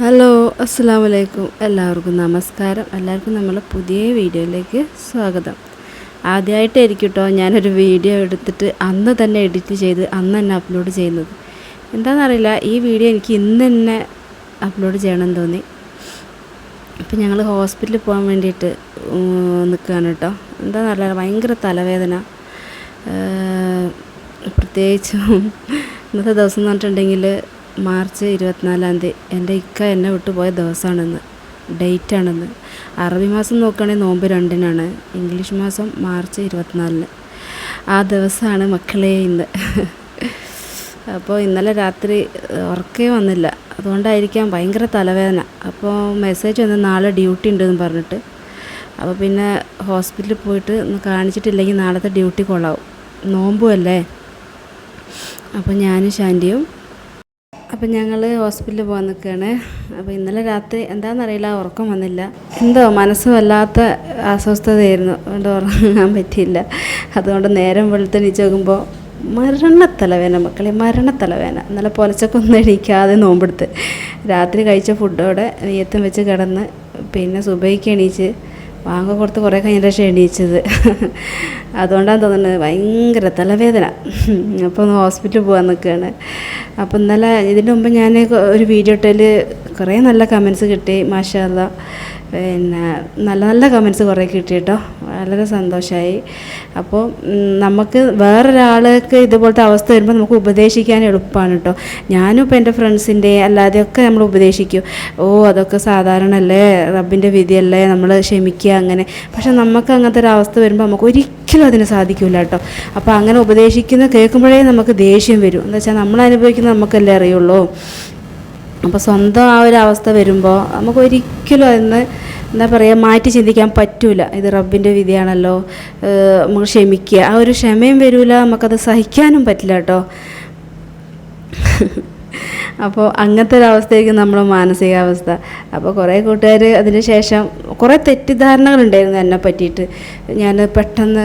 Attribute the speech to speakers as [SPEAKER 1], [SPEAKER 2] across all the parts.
[SPEAKER 1] Hello അസ്സാം വലൈക്കും എല്ലാവർക്കും നമസ്കാരം. എല്ലാവർക്കും നമ്മളെ പുതിയ വീഡിയോയിലേക്ക് സ്വാഗതം. ആദ്യമായിട്ടായിരിക്കും കേട്ടോ ഞാനൊരു വീഡിയോ എടുത്തിട്ട് അന്ന് തന്നെ എഡിറ്റ് ചെയ്ത് അന്ന് തന്നെ അപ്ലോഡ് ചെയ്യുന്നത്. എന്താണെന്നറിയില്ല ഈ വീഡിയോ എനിക്ക് ഇന്ന് തന്നെ അപ്ലോഡ് ചെയ്യണമെന്ന് തോന്നി. ഇപ്പം ഞങ്ങൾ ഹോസ്പിറ്റലിൽ പോകാൻ വേണ്ടിയിട്ട് നിൽക്കുകയാണ് കേട്ടോ. എന്താണെന്നറിയില്ല ഭയങ്കര തലവേദന. പ്രത്യേകിച്ചും ഇന്നത്തെ ദിവസം എന്ന് പറഞ്ഞിട്ടുണ്ടെങ്കിൽ മാർച്ച് ഇരുപത്തിനാലാം തീയതി എന്റെ ഇക്ക എന്നെ വിട്ടുപോയ ദിവസമാണെന്ന് ഡേറ്റാണെന്ന്. അറബി മാസം നോക്കുകയാണെങ്കിൽ നോമ്പ് രണ്ടിനാണ് ഇംഗ്ലീഷ് മാസം മാർച്ച് ഇരുപത്തിനാലിന്. ആ ദിവസമാണ് മക്കളെ ഇന്ന്. അപ്പോൾ ഇന്നലെ രാത്രി ഉറക്കേ വന്നില്ല. അതുകൊണ്ടായിരിക്കാം ഭയങ്കര തലവേദന. അപ്പോൾ മെസ്സേജ് വന്ന് നാളെ ഡ്യൂട്ടി ഉണ്ടെന്ന് പറഞ്ഞിട്ട്. അപ്പോൾ പിന്നെ ഹോസ്പിറ്റലിൽ പോയിട്ട് ഒന്ന് കാണിച്ചിട്ടില്ലെങ്കിൽ നാളത്തെ ഡ്യൂട്ടി കൊള്ളാവും. നോമ്പുമല്ലേ അപ്പോൾ ഞാനും ശാന്റിയും അപ്പം ഞങ്ങൾ ഹോസ്പിറ്റലിൽ പോകാൻ നിൽക്കുകയാണ് അപ്പോൾ ഇന്നലെ രാത്രി എന്താണെന്നറിയില്ല ഉറക്കം വന്നില്ല. എന്തോ മനസ്സ് വല്ലാത്ത അസ്വസ്ഥതയായിരുന്നു. അതുകൊണ്ട് ഉറങ്ങാൻ പറ്റിയില്ല. അതുകൊണ്ട് നേരം വെളുത്തെണീച്ച് നോക്കുമ്പോൾ മരണത്തലവേന മക്കളെ മരണത്തലവേന ഇന്നലെ പൊലച്ചക്കൊന്നും എണീക്കാതെ നോമ്പെടുത്ത്. രാത്രി കഴിച്ച ഫുഡോടെ നെയ്യത്തും വെച്ച് കിടന്ന് പിന്നെ സുബൈക്ക് എണീച്ച് വാങ്ങ കൊടുത്ത് കുറേ കഴിഞ്ഞിട്ട് എണീച്ചത്. അതുകൊണ്ടാണ് തോന്നുന്നത് ഭയങ്കര തലവേദന. അപ്പോൾ ഒന്ന് ഹോസ്പിറ്റലിൽ പോകാൻ നിൽക്കുകയാണ്. അപ്പോൾ ഇന്നലെ ഇതിന് മുമ്പ് ഞാൻ ഒരു വീഡിയോ ഇട്ടതിൽ കുറേ നല്ല കമൻസ് കിട്ടി മാഷാല്ല പിന്നെ നല്ല നല്ല കമൻസ് കുറേ കിട്ടി കേട്ടോ വളരെ സന്തോഷമായി അപ്പോൾ നമുക്ക് വേറൊരാൾക്ക് ഇതുപോലത്തെ അവസ്ഥ വരുമ്പോൾ നമുക്ക് ഉപദേശിക്കാൻ എളുപ്പമാണ് കേട്ടോ ഞാനും ഇപ്പോൾ എന്റെ ഫ്രണ്ട്സിന്റെ അല്ലാതെയൊക്കെ നമ്മൾ ഉപദേശിക്കും. ഓ അതൊക്കെ സാധാരണ അല്ലേ റബ്ബിന്റെ വിധിയല്ലേ? നമ്മൾ ക്ഷമിക്കുക അങ്ങനെ. പക്ഷെ നമുക്ക് അങ്ങനത്തെ ഒരു അവസ്ഥ വരുമ്പോൾ നമുക്ക് ഒരിക്കലും അതിന് സാധിക്കില്ല കേട്ടോ അപ്പോൾ അങ്ങനെ ഉപദേശിക്കുന്ന കേൾക്കുമ്പോഴേ നമുക്ക് ദേഷ്യം വരും. എന്താ വെച്ചാൽ നമ്മൾ അനുഭവിക്കുന്നത് നമുക്കല്ലേ അറിയുള്ളൂ. അപ്പോൾ സ്വന്തം ആ ഒരു അവസ്ഥ വരുമ്പോൾ നമുക്ക് ഒരിക്കലും അതിന് എന്താ പറയുക മാറ്റി ചിന്തിക്കാൻ പറ്റൂല. ഇത് റബ്ബിന്റെ വിധിയാണല്ലോ നമുക്ക് ക്ഷമിക്കുക. ആ ഒരു ക്ഷമയും വരില്ല നമുക്കത് സഹിക്കാനും പറ്റില്ല കേട്ടോ. അപ്പോൾ അങ്ങനത്തെ ഒരു അവസ്ഥയായിരിക്കും നമ്മുടെ മാനസികാവസ്ഥ. അപ്പോൾ കുറേ കൂട്ടുകാർ അതിനുശേഷം കുറേ തെറ്റിദ്ധാരണകളുണ്ടായിരുന്നു എന്നെ പറ്റിയിട്ട്. ഞാൻ പെട്ടെന്ന്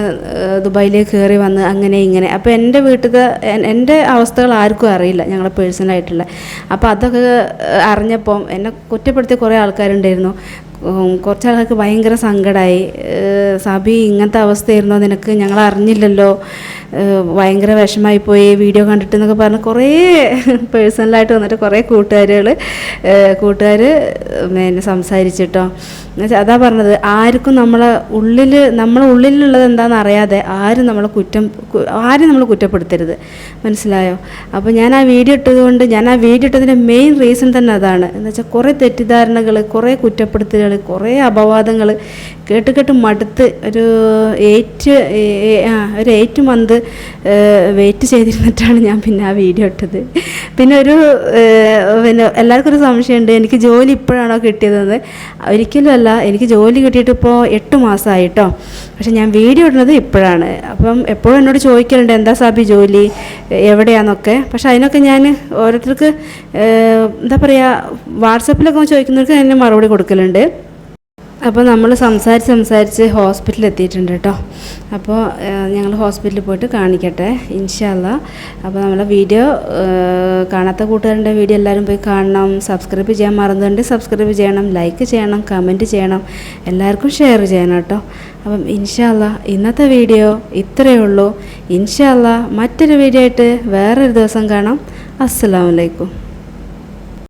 [SPEAKER 1] ദുബായിലേക്ക് കയറി വന്ന് അങ്ങനെ ഇങ്ങനെ. അപ്പോൾ എന്റെ വീട്ടിലത്തെ എന്റെ അവസ്ഥകൾ ആർക്കും അറിയില്ല ഞങ്ങളെ പേഴ്സണലായിട്ടുള്ള. അപ്പോൾ അതൊക്കെ അറിഞ്ഞപ്പം എന്നെ കുറ്റപ്പെടുത്തിയ കുറേ ആൾക്കാരുണ്ടായിരുന്നു. കുറച്ച് ആൾക്കാർക്ക് ഭയങ്കര സങ്കടമായി സബി ഇങ്ങനത്തെ അവസ്ഥയായിരുന്നോ? നിനക്ക് ഞങ്ങൾ അറിഞ്ഞില്ലല്ലോ. ഭയങ്കര വിഷമായിപ്പോയി വീഡിയോ കണ്ടിട്ട് എന്നൊക്കെ പറഞ്ഞ് കുറേ പേഴ്സണലായിട്ട് വന്നിട്ട് കുറേ കൂട്ടുകാരുകൾ കൂട്ടുകാർ പിന്നെ സംസാരിച്ചിട്ടോ. അതാ പറഞ്ഞത്. ആർക്കും നമ്മളെ ഉള്ളിൽ നമ്മളെ ഉള്ളിലുള്ളത് എന്താണെന്ന് അറിയാതെ ആരും നമ്മളെ കുറ്റം ആരും നമ്മൾ കുറ്റപ്പെടുത്തരുത്. മനസ്സിലായോ? അപ്പോൾ ഞാൻ ആ വീഡിയോ ഇട്ടതുകൊണ്ട് ഞാൻ ആ വീഡിയോ ഇട്ടതിന്റെ മെയിൻ റീസൺ തന്നെ അതാണ്. എന്ന് വെച്ചാൽ കുറേ തെറ്റിദ്ധാരണകൾ കുറേ കുറ്റപ്പെടുത്തലുകൾ കുറേ അപവാദങ്ങൾ കേട്ട് കേട്ട് മടുത്ത് ഒരു എയ്റ്റ് ഒരു എയ്റ്റ് മന്ത് വെയിറ്റ് ചെയ്തിരുന്നിട്ടാണ് ഞാൻ പിന്നെ ആ വീഡിയോ ഇട്ടത്. പിന്നെ ഒരു പിന്നെ എല്ലാവർക്കും ഒരു സംശയമുണ്ട്. എനിക്ക് ജോലി ഇപ്പോഴാണോ കിട്ടിയതെന്ന്. ഒരിക്കലും അല്ല എനിക്ക് ജോലി കിട്ടിയിട്ട് ഇപ്പോൾ എട്ട് മാസമായിട്ടോ പക്ഷെ ഞാൻ വീഡിയോ ഇടുന്നത് ഇപ്പോഴാണ്. അപ്പം എപ്പോഴും എന്നോട് ചോദിക്കലുണ്ട് എന്താ സാബി ജോലി? എവിടെയാണെന്നൊക്കെ പക്ഷെ അതിനൊക്കെ ഞാൻ ഓരോരുത്തർക്ക് എന്താ പറയുക വാട്സപ്പിലൊക്കെ ചോദിക്കുന്നവർക്ക് അതിന് മറുപടി കൊടുക്കലുണ്ട്. അപ്പോൾ നമ്മൾ സംസാരിച്ച് സംസാരിച്ച് ഹോസ്പിറ്റലിൽ എത്തിയിട്ടുണ്ട് കേട്ടോ. അപ്പോൾ ഞങ്ങൾ ഹോസ്പിറ്റലിൽ പോയിട്ട് കാണിക്കട്ടെ ഇൻഷാല്ല അപ്പോൾ നമ്മളെ വീഡിയോ കാണാത്ത കൂട്ടുകാരുടെ വീഡിയോ എല്ലാവരും പോയി കാണണം. സബ്സ്ക്രൈബ് ചെയ്യാൻ മറന്നുകൊണ്ട് സബ്സ്ക്രൈബ് ചെയ്യണം ലൈക്ക് ചെയ്യണം കമന്റ് ചെയ്യണം. എല്ലാവർക്കും ഷെയർ ചെയ്യണം കേട്ടോ. അപ്പം ഇൻഷാല്ല ഇന്നത്തെ വീഡിയോ ഇത്രയേ ഉള്ളൂ. ഇൻഷാല്ല മറ്റൊരു വീഡിയോ ആയിട്ട് വേറൊരു ദിവസം കാണാം. അസ്സാം വലൈക്കും